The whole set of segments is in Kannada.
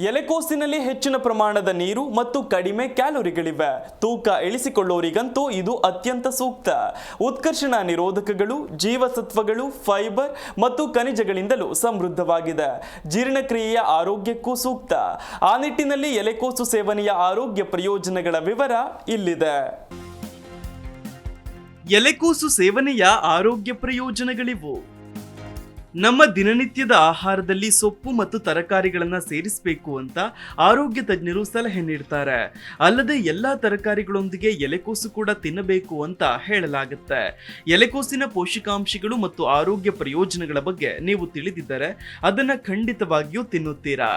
ಎಲೆಕೋಸಿನಲ್ಲಿ ಹೆಚ್ಚಿನ ಪ್ರಮಾಣದ ನೀರು ಮತ್ತು ಕಡಿಮೆ ಕ್ಯಾಲೋರಿಗಳಿವೆ. ತೂಕ ಇಳಿಸಿಕೊಳ್ಳೋರಿಗಂತೂ ಇದು ಅತ್ಯಂತ ಸೂಕ್ತ. ಉತ್ಕರ್ಷಣ ನಿರೋಧಕಗಳು, ಜೀವಸತ್ವಗಳು, ಫೈಬರ್ ಮತ್ತು ಖನಿಜಗಳಿಂದಲೂ ಸಮೃದ್ಧವಾಗಿದೆ. ಜೀರ್ಣಕ್ರಿಯೆಯ ಆರೋಗ್ಯಕ್ಕೂ ಸೂಕ್ತ. ಆ ನಿಟ್ಟಿನಲ್ಲಿ ಎಲೆಕೋಸು ಸೇವನೆಯ ಆರೋಗ್ಯ ಪ್ರಯೋಜನಗಳ ವಿವರ ಇಲ್ಲಿದೆ. ಎಲೆಕೋಸು ಸೇವನೆಯ ಆರೋಗ್ಯ ಪ್ರಯೋಜನಗಳಿವು. ನಮ್ಮ ದಿನನಿತ್ಯದ ಆಹಾರದಲ್ಲಿ ಸೊಪ್ಪು ಮತ್ತು ತರಕಾರಿಗಳನ್ನು ಸೇರಿಸಬೇಕು ಅಂತ ಆರೋಗ್ಯ ತಜ್ಞರು ಸಲಹೆ ನೀಡ್ತಾರೆ. ಅಲ್ಲದೆ ಎಲ್ಲ ತರಕಾರಿಗಳೊಂದಿಗೆ ಎಲೆಕೋಸು ಕೂಡ ತಿನ್ನಬೇಕು ಅಂತ ಹೇಳಲಾಗುತ್ತೆ. ಎಲೆಕೋಸಿನ ಪೋಷಕಾಂಶಗಳು ಮತ್ತು ಆರೋಗ್ಯ ಪ್ರಯೋಜನಗಳ ಬಗ್ಗೆ ನೀವು ತಿಳಿದಿದ್ದರೆ ಅದನ್ನು ಖಂಡಿತವಾಗಿಯೂ ತಿನ್ನುತ್ತೀರಾ.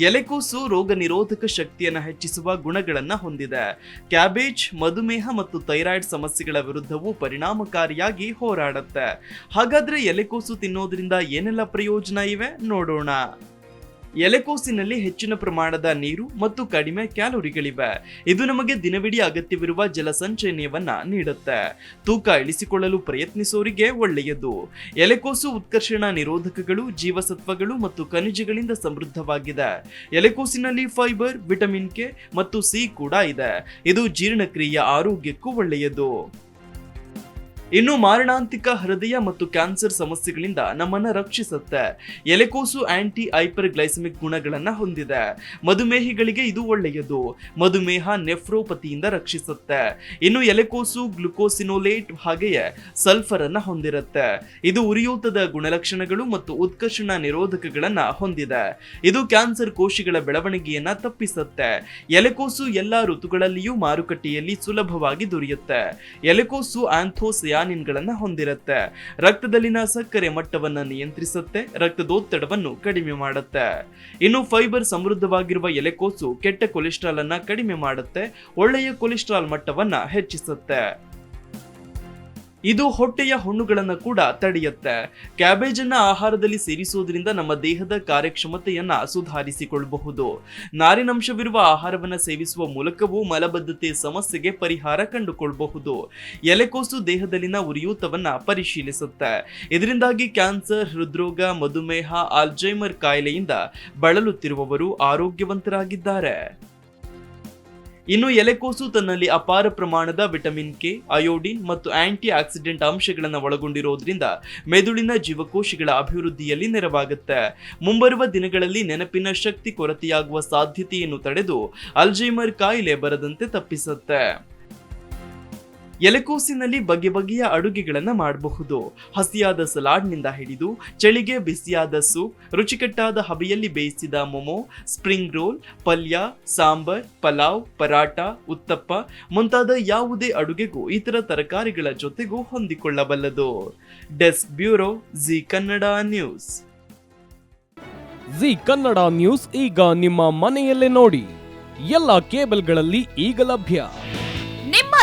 ಎಲೆಕೋಸು ರೋಗ ನಿರೋಧಕ ಶಕ್ತಿಯನ್ನು ಹೆಚ್ಚಿಸುವ ಗುಣಗಳನ್ನು ಹೊಂದಿದೆ. ಕ್ಯಾಬೇಜ್, ಮಧುಮೇಹ ಮತ್ತು ಥೈರಾಯ್ಡ್ ಸಮಸ್ಯೆಗಳ ವಿರುದ್ಧವೂ ಪರಿಣಾಮಕಾರಿಯಾಗಿ ಹೋರಾಡುತ್ತೆ. ಹಾಗಾದ್ರೆ ಎಲೆಕೋಸು ತಿನ್ನೋದ್ರಿಂದ ಏನೆಲ್ಲ ಪ್ರಯೋಜನ ಇವೆ? ನೋಡೋಣ. ಎಲೆಕೋಸಿನಲ್ಲಿ ಹೆಚ್ಚಿನ ಪ್ರಮಾಣದ ನೀರು ಮತ್ತು ಕಡಿಮೆ ಕ್ಯಾಲೋರಿಗಳಿವೆ. ಇದು ನಮಗೆ ದಿನವಿಡೀ ಅಗತ್ಯವಿರುವ ಜಲಸಂಚಯನವನ್ನ ನೀಡುತ್ತೆ. ತೂಕ ಇಳಿಸಿಕೊಳ್ಳಲು ಪ್ರಯತ್ನಿಸೋರಿಗೆ ಒಳ್ಳೆಯದು. ಎಲೆಕೋಸು ಉತ್ಕರ್ಷಣ ನಿರೋಧಕಗಳು, ಜೀವಸತ್ವಗಳು ಮತ್ತು ಖನಿಜಗಳಿಂದ ಸಮೃದ್ಧವಾಗಿದೆ. ಎಲೆಕೋಸಿನಲ್ಲಿ ಫೈಬರ್, ವಿಟಮಿನ್ ಕೆ ಮತ್ತು ಸಿ ಕೂಡ ಇದೆ. ಇದು ಜೀರ್ಣಕ್ರಿಯೆಯ ಆರೋಗ್ಯಕ್ಕೂ ಒಳ್ಳೆಯದು. ಇನ್ನು ಮಾರಣಾಂತಿಕ ಹೃದಯ ಮತ್ತು ಕ್ಯಾನ್ಸರ್ ಸಮಸ್ಯೆಗಳಿಂದ ನಮ್ಮನ್ನ ರಕ್ಷಿಸುತ್ತೆ. ಎಲೆಕೋಸು ಆಂಟಿ ಹೈಪರ್ ಗ್ಲೈಸಮಿಕ್ ಗುಣಗಳನ್ನ ಹೊಂದಿದೆ. ಮಧುಮೇಹಿಗಳಿಗೆ ಇದು ಒಳ್ಳೆಯದು. ಮಧುಮೇಹ ನೆಫ್ರೋಪತಿಯಿಂದ ರಕ್ಷಿಸುತ್ತೆ. ಇನ್ನು ಎಲೆಕೋಸು ಗ್ಲುಕೋಸಿನೋಲೇಟ್ ಹಾಗೆಯೇ ಸಲ್ಫರ್ ಅನ್ನ ಹೊಂದಿರುತ್ತೆ. ಇದು ಉರಿಯೂತದ ಗುಣಲಕ್ಷಣಗಳು ಮತ್ತು ಉತ್ಕರ್ಷಣ ನಿರೋಧಕಗಳನ್ನ ಹೊಂದಿದೆ. ಇದು ಕ್ಯಾನ್ಸರ್ ಕೋಶಗಳ ಬೆಳವಣಿಗೆಯನ್ನ ತಪ್ಪಿಸುತ್ತೆ. ಎಲೆಕೋಸು ಎಲ್ಲಾ ಋತುಗಳಲ್ಲಿಯೂ ಮಾರುಕಟ್ಟೆಯಲ್ಲಿ ಸುಲಭವಾಗಿ ದೊರೆಯುತ್ತೆ. ಎಲೆಕೋಸು ಆಂಥೋಸಯಾನಿನ್ಗಳನ್ನ ಹೊಂದಿರುತ್ತೆ. ರಕ್ತದಲ್ಲಿನ ಸಕ್ಕರೆ ಮಟ್ಟವನ್ನ ನಿಯಂತ್ರಿಸುತ್ತೆ, ರಕ್ತದೊತ್ತಡವನ್ನು ಕಡಿಮೆ ಮಾಡುತ್ತೆ. ಇನ್ನು ಫೈಬರ್ ಸಮೃದ್ಧವಾಗಿರುವ ಎಲೆಕೋಸು ಕೆಟ್ಟ ಕೊಲೆಸ್ಟ್ರಾಲ್ ಅನ್ನ ಕಡಿಮೆ ಮಾಡುತ್ತೆ, ಒಳ್ಳೆಯ ಕೊಲೆಸ್ಟ್ರಾಲ್ ಮಟ್ಟವನ್ನ ಹೆಚ್ಚಿಸುತ್ತೆ. ಇದು ಹೊಟ್ಟೆಯ ಹುಣ್ಣುಗಳನ್ನು ಕೂಡ ತಡೆಯುತ್ತೆ. ಕ್ಯಾಬೇಜ್ ಅನ್ನ ಆಹಾರದಲ್ಲಿ ಸೇರಿಸುವುದರಿಂದ ನಮ್ಮ ದೇಹದ ಕಾರ್ಯಕ್ಷಮತೆಯನ್ನ ಸುಧಾರಿಸಿಕೊಳ್ಳಬಹುದು ನಾರಿನಂಶವಿರುವ ಆಹಾರವನ್ನ ಸೇವಿಸುವ ಮೂಲಕವೂ ಮಲಬದ್ಧತೆ ಸಮಸ್ಯೆಗೆ ಪರಿಹಾರ ಕಂಡುಕೊಳ್ಳಬಹುದು ಎಲೆಕೋಸು ದೇಹದಲ್ಲಿನ ಉರಿಯೂತವನ್ನ ಪರಿಶೀಲಿಸುತ್ತೆ. ಇದರಿಂದಾಗಿ ಕ್ಯಾನ್ಸರ್, ಹೃದ್ರೋಗ, ಮಧುಮೇಹ, ಆಲ್ಜೈಮರ್ ಕಾಯಿಲೆಯಿಂದ ಬಳಲುತ್ತಿರುವವರು ಆರೋಗ್ಯವಂತರಾಗಿದ್ದಾರೆ. ಇನ್ನು ಎಲೆಕೋಸು ತನ್ನಲ್ಲಿ ಅಪಾರ ಪ್ರಮಾಣದ ವಿಟಮಿನ್ ಕೆ, ಅಯೋಡಿನ್ ಮತ್ತು ಆಂಟಿ ಆಕ್ಸಿಡೆಂಟ್ ಅಂಶಗಳನ್ನು ಒಳಗೊಂಡಿರೋದ್ರಿಂದ ಮೆದುಳಿನ ಜೀವಕೋಶಗಳ ಅಭಿವೃದ್ಧಿಯಲ್ಲಿ ನೆರವಾಗುತ್ತೆ. ಮುಂಬರುವ ದಿನಗಳಲ್ಲಿ ನೆನಪಿನ ಶಕ್ತಿ ಕೊರತೆಯಾಗುವ ಸಾಧ್ಯತೆಯನ್ನು ತಡೆದು ಅಲ್ಜೈಮರ್ ಕಾಯಿಲೆ ಬರದಂತೆ ತಪ್ಪಿಸುತ್ತೆ. ಎಲೆಕೋಸಿನಲ್ಲಿ ಬಗೆ ಬಗೆಯ ಅಡುಗೆಗಳನ್ನು ಮಾಡಬಹುದು. ಹಸಿಯಾದ ಸಲಾಡ್ನಿಂದ ಹಿಡಿದು ಚಳಿಗೆ ಬಿಸಿಯಾದ ಸೂಪ್, ರುಚಿಕಟ್ಟಾದ ಹಬೆಯಲ್ಲಿ ಬೇಯಿಸಿದ ಮೊಮೊ, ಸ್ಪ್ರಿಂಗ್ ರೋಲ್, ಪಲ್ಯ, ಸಾಂಬಾರ್, ಪಲಾವ್ ಪರಾಟ ಉತ್ತಪ್ಪ ಮುಂತಾದ ಯಾವುದೇ ಅಡುಗೆಗೂ ಇತರ ತರಕಾರಿಗಳ ಜೊತೆಗೂ ಹೊಂದಿಕೊಳ್ಳಬಲ್ಲದು. Desk bureau Zee Kannada news. Zee Kannada news ಈಗ ನಿಮ್ಮ ಮನೆಯಲ್ಲೇ ನೋಡಿ. ಎಲ್ಲ ಕೇಬಲ್ಗಳಲ್ಲಿ ಈಗ ಲಭ್ಯ.